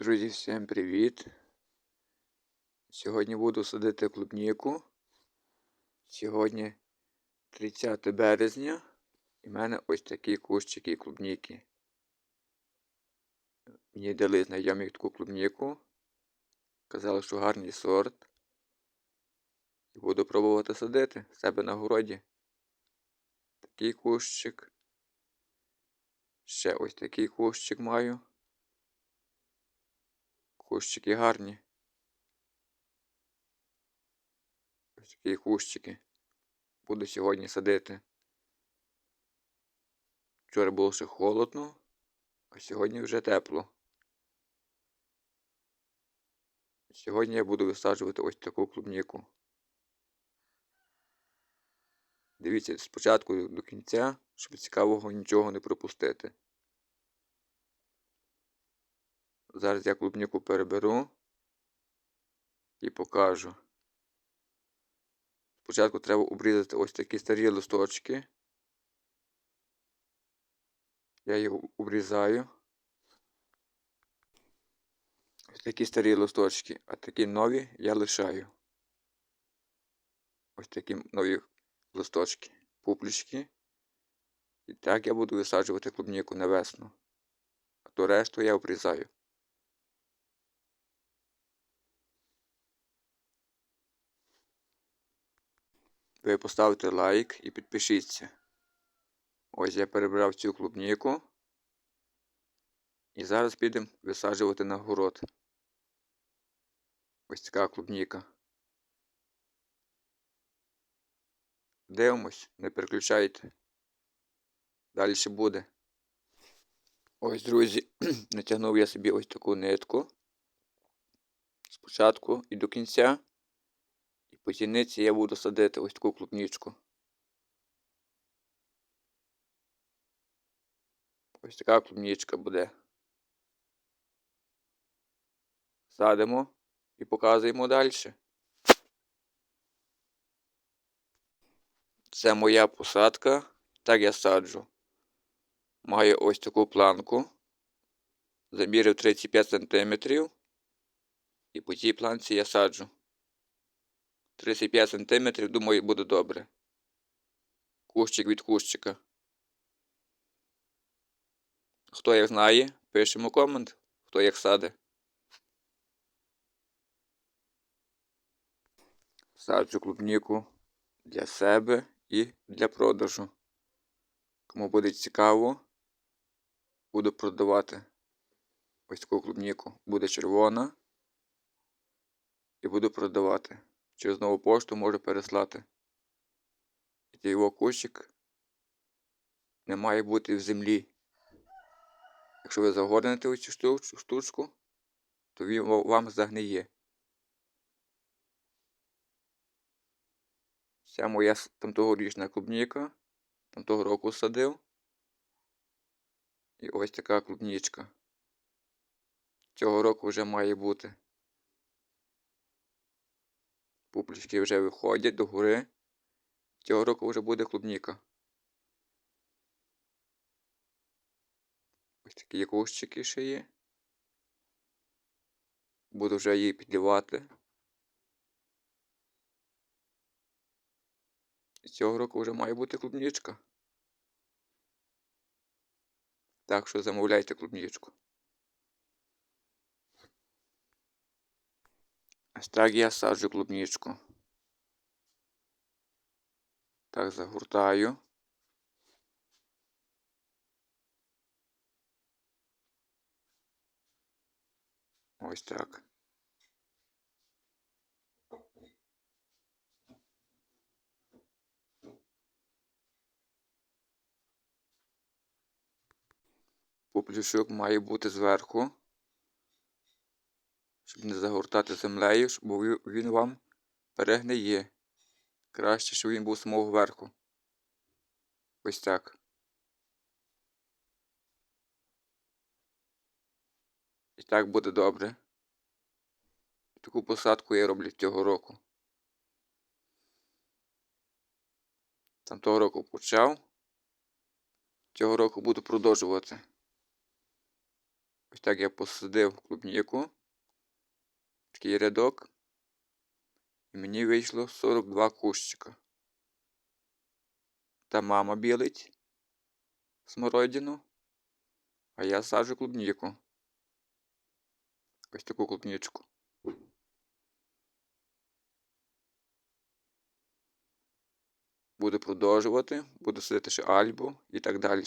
Друзі, всім привіт! Сьогодні буду садити клубніку. Сьогодні 30 березня і в мене ось такі кущики клубніки. Мені дали знайомі таку клубніку. Казали, що гарний сорт. Буду пробувати садити в себе на городі. Такий кущик. Ще ось такий кущик маю. Кущики гарні. Ось такі кущики. Буду сьогодні садити. Вчора було ще холодно, а сьогодні вже тепло. Сьогодні я буду висаджувати ось таку клубніку. Дивіться спочатку до кінця, щоб цікавого нічого не пропустити. Зараз я клубніку переберу і покажу. Спочатку треба обрізати ось такі старі листочки. Я їх обрізаю. Ось такі старі листочки, а такі нові я лишаю. Ось такі нові листочки, пуплічки. І так я буду висаджувати клубніку на весну. А то решту я обрізаю. Ви поставте лайк і підпишіться. Ось я перебрав цю клубніку. І зараз підемо висаджувати на город. Ось така клубніка. Дивимось, не переключайте. Далі ще буде. Ось, друзі, натягнув я собі ось таку нитку. Спочатку і до кінця. По я буду садити ось таку клубнічку. Ось така клубнічка буде. Садимо і показуємо далі. Це моя посадка. Так я саджу. Маю ось таку планку. Замірив 35 см. І по цій планці я саджу. 35 см, думаю, буде добре. Кущик від кущика. Хто як знає, пишемо комент, хто як саде. Саджу клубніку для себе і для продажу. Кому буде цікаво, буду продавати ось таку клубніку. Буде червона. І буду продавати. Через нову пошту можу переслати. І його кущик не має бути в землі. Якщо ви загорнете цю штучку, то він вам загниє. Ця моя там тогорічна клубніка. Там того року садив. І ось така клубнічка. Цього року вже має бути. Пуплічки вже виходять до гори. Цього року вже буде клубніка. Ось такі кущики ще є. Буду вже її підлівати. Цього року вже має бути клубнічка. Так що замовляйте клубнічку. Ось так я саджу клубнічку. Так загортаю. Ось так. Поплюшок має бути зверху, щоб не загортати землею, бо він вам перегниє. Краще, щоб він був самого верху. Ось так. І так буде добре. Таку посадку я роблю цього року. Там того року почав. Цього року буду продовжувати. Ось так я посадив клубніку. Такий рядок. І мені вийшло 42 кущика. Та мама білить смородину, а я саджу клубніку. Ось таку клубничку. Буду продовжувати, буду садити ще альбу і так далі.